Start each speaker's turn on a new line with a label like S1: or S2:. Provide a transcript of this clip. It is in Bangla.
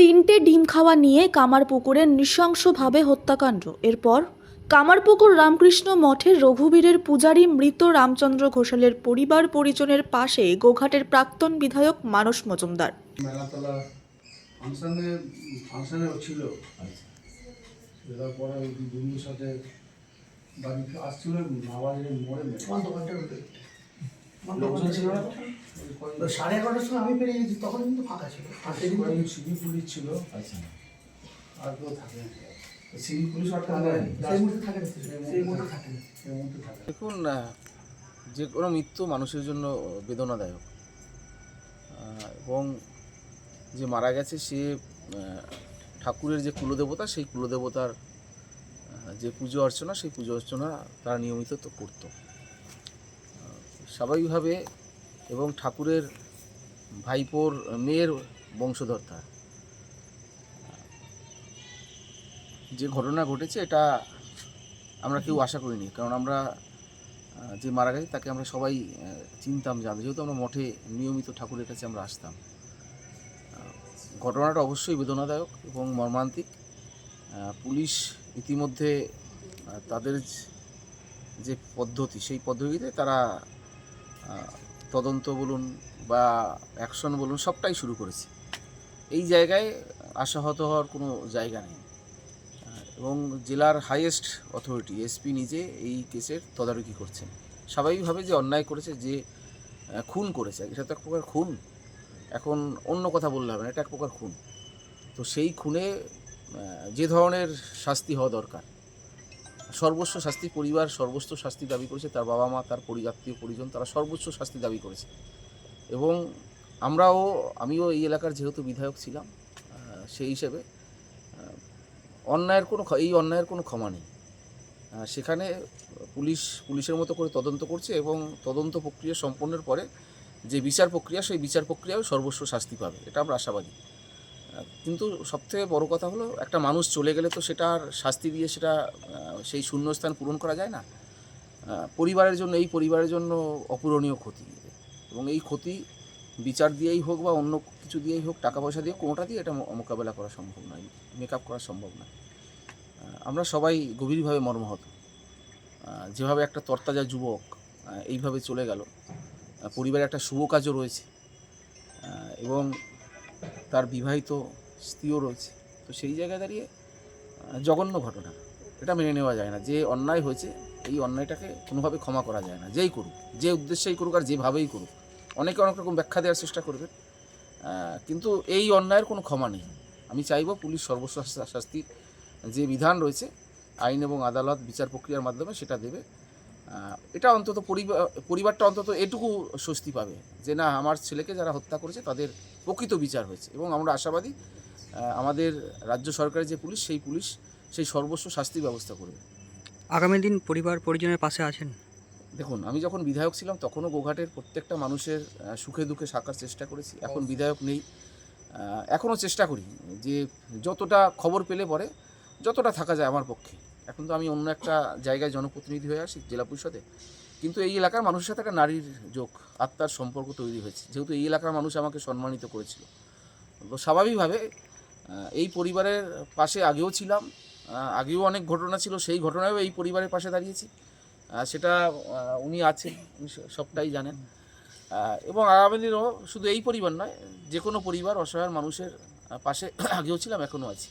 S1: তিনটে ডিম খাওয়া নিয়ে কামারপুকুরে নৃশংসভাবে হত্যাকাণ্ড। এরপর কামারপুকুর রামকৃষ্ণ মঠের রঘুবীরের পূজারী মৃত রামচন্দ্র ঘোষালের পরিবার পরিজনের পাশে গোঘাটের প্রাক্তন বিধায়ক মানস মজুমদার।
S2: মেলাতলা ফাংশানে ফাংশানে ছিল। সেটার পরে ওই দুজনের সাথে বাড়ি আসছিল মাওয়াজের মোড়ে মেরে।
S3: বন্ধ ঘণ্টার
S2: লোকজন ছিল না?
S3: সাড়ে এগারোটার সময় আমি বেরিয়ে গেছি তখন কিন্তু ফাঁকা ছিল।
S2: কয়েকজন সিভিল পুলিশ ছিল?
S4: আচ্ছা।
S2: আর কেউ থাকে
S4: সিভিল পুলিশ আটকা
S2: থাকে
S4: দেয়নি
S3: সেই মুহূর্তে থাকে না, সেই মুহূর্তে থাকে না।
S2: সেই মুহূর্তে থাকে
S5: দেখুন যে কোনো মৃত্যু মানুষের জন্য বেদনাদায়ক। এবং যে মারা গেছে সে ঠাকুরের যে কুলদেবতা সেই কুলদেবতার যে পুজো অর্চনা সেই পুজো অর্চনা তারা নিয়মিত তো করতো। স্বাভাবিকভাবে এবং ঠাকুরের ভাইপোর মেয়ের বংশধর তার যে ঘটনা ঘটেছে, এটা আমরা কেউ আশা করিনি। কারণ আমরা যে মারা গেছে, তাকে আমরা সবাই চিনতাম, জানতাম। যেহেতু আমরা মঠে নিয়মিত ঠাকুরের কাছে আমরা আসতাম। ঘটনাটা অবশ্যই বেদনাদায়ক এবং মর্মান্তিক। পুলিশ ইতিমধ্যে তাদের যে পদ্ধতি, সেই পদ্ধতিতে তারা তদন্ত বলুন বা অ্যাকশন বলুন, সবটাই শুরু করেছে। এই জায়গায় আশাহত হওয়ার কোনো জায়গা নেই। এবং জেলার হাইয়েস্ট অথরিটি এসপি নিজে এই কেসের তদারকি করছেন। স্বাভাবিকভাবে যে অন্যায় করেছে, যে খুন করেছে, এটা তো এক প্রকার খুন। এখন অন্য কথা বললে হবে না, এটা এক প্রকার খুন। তো সেই খুনে যে ধরনের শাস্তি হওয়া দরকার সর্বোচ্চ শাস্তি পরিবার, সর্বোচ্চ শাস্তি দাবি করেছে, তার বাবা মা, তার পরিজাতীয় পরিজন, তারা সর্বোচ্চ শাস্তি দাবি করেছে। এবং আমরাও, আমিও এই এলাকার যেহেতু বিধায়ক ছিলাম সেই হিসেবে অন্যায়ের কোনো এই অন্যায়ের কোনো ক্ষমা নেই। সেখানে পুলিশ, পুলিশের মতো করে তদন্ত করছে এবং তদন্ত প্রক্রিয়া সম্পন্নের পরে যে বিচার প্রক্রিয়া, সেই বিচার প্রক্রিয়াও সর্বস্ব শাস্তি পাবে। এটা আমরা আশাবাদী। কিন্তু সবথেকে বড় কথা হলো, একটা মানুষ চলে গেলে তো সেটা আর শাস্তি দিয়ে সেটা সেই শূন্যস্থান পূরণ করা যায় না। পরিবারের জন্য, এই পরিবারের জন্য অপূরণীয় ক্ষতি। এবং এই ক্ষতি বিচার দিয়েই হোক বা অন্য কিছু দিয়েই হোক টাকা পয়সা দিয়ে, কোনোটা দিয়ে এটা মোকাবেলা করা সম্ভব নয় মেক আপ করা সম্ভব নয়। আমরা সবাই গভীরভাবে মর্মাহত। যেভাবে একটা তরতাজা যুবক এইভাবে চলে গেল। পরিবারে একটা শুভ কাজও রয়েছে। এবং তার বিবাহিত স্ত্রীও রয়েছে। তো সেই জায়গায় দাঁড়িয়ে জঘন্য ঘটনা। এটা মেনে নেওয়া যায় না। যে অন্যায় হয়েছে এই অন্যায়টাকে কোনোভাবে ক্ষমা করা যায় না। যেই করুক যে উদ্দেশ্যেই করুক আর যেভাবেই করুক অনেকে অনেক রকম ব্যাখ্যা দেওয়ার চেষ্টা করবে। আহ, কিন্তু এই অন্যায়ের কোনো ক্ষমা নেই। আমি চাইব পুলিশ সর্বোচ্চ শা- শাস্তির যে বিধান রয়েছে আইন এবং আদালত বিচার প্রক্রিয়ার মাধ্যমে সেটা দেবে। এটা অন্তত পরিবার পরিবারটা অন্তত এটুকু স্বস্তি পাবে যে না আমার ছেলেকে যারা হত্যা করেছে তাদের প্রকৃত বিচার হয়েছে এবং আমরা আশাবাদী আমাদের রাজ্য সরকারের যে পুলিশ সেই পুলিশ সেই সর্বস্ব শাস্তির ব্যবস্থা করবে।
S6: আগামী দিন পরিবার পরিজনের পাশে আছেন?
S5: দেখুন আমি যখন বিধায়ক ছিলাম তখনও গোঘাটের প্রত্যেকটা মানুষের সুখে দুঃখে থাকার চেষ্টা করেছি। এখন বিধায়ক নেই। এখনও চেষ্টা করি যে যতটা খবর পেলে পরে যতটা থাকা যায় আমার পক্ষে। এখন তো আমি অন্য একটা জায়গায় জনপ্রতিনিধি হয়ে আসি, জেলা পরিষদে। কিন্তু এই এলাকার মানুষের সাথে একটা নারীর যোগ, আত্মার সম্পর্ক তৈরি হয়েছে। যেহেতু এই এলাকার মানুষ আমাকে সম্মানিত করেছিল। তো স্বাভাবিকভাবে এই পরিবারের পাশে আগেও ছিলাম আগেও অনেক ঘটনা ছিল, সেই ঘটনায়ও এই পরিবারের পাশে দাঁড়িয়েছি। সেটা উনি আছেন, উনি সবটাই জানেন। এবং আগামী দিনও শুধু এই পরিবার নয়, যে কোনো পরিবার, অসহায় মানুষের পাশে আগেও ছিলাম, এখনও আছি।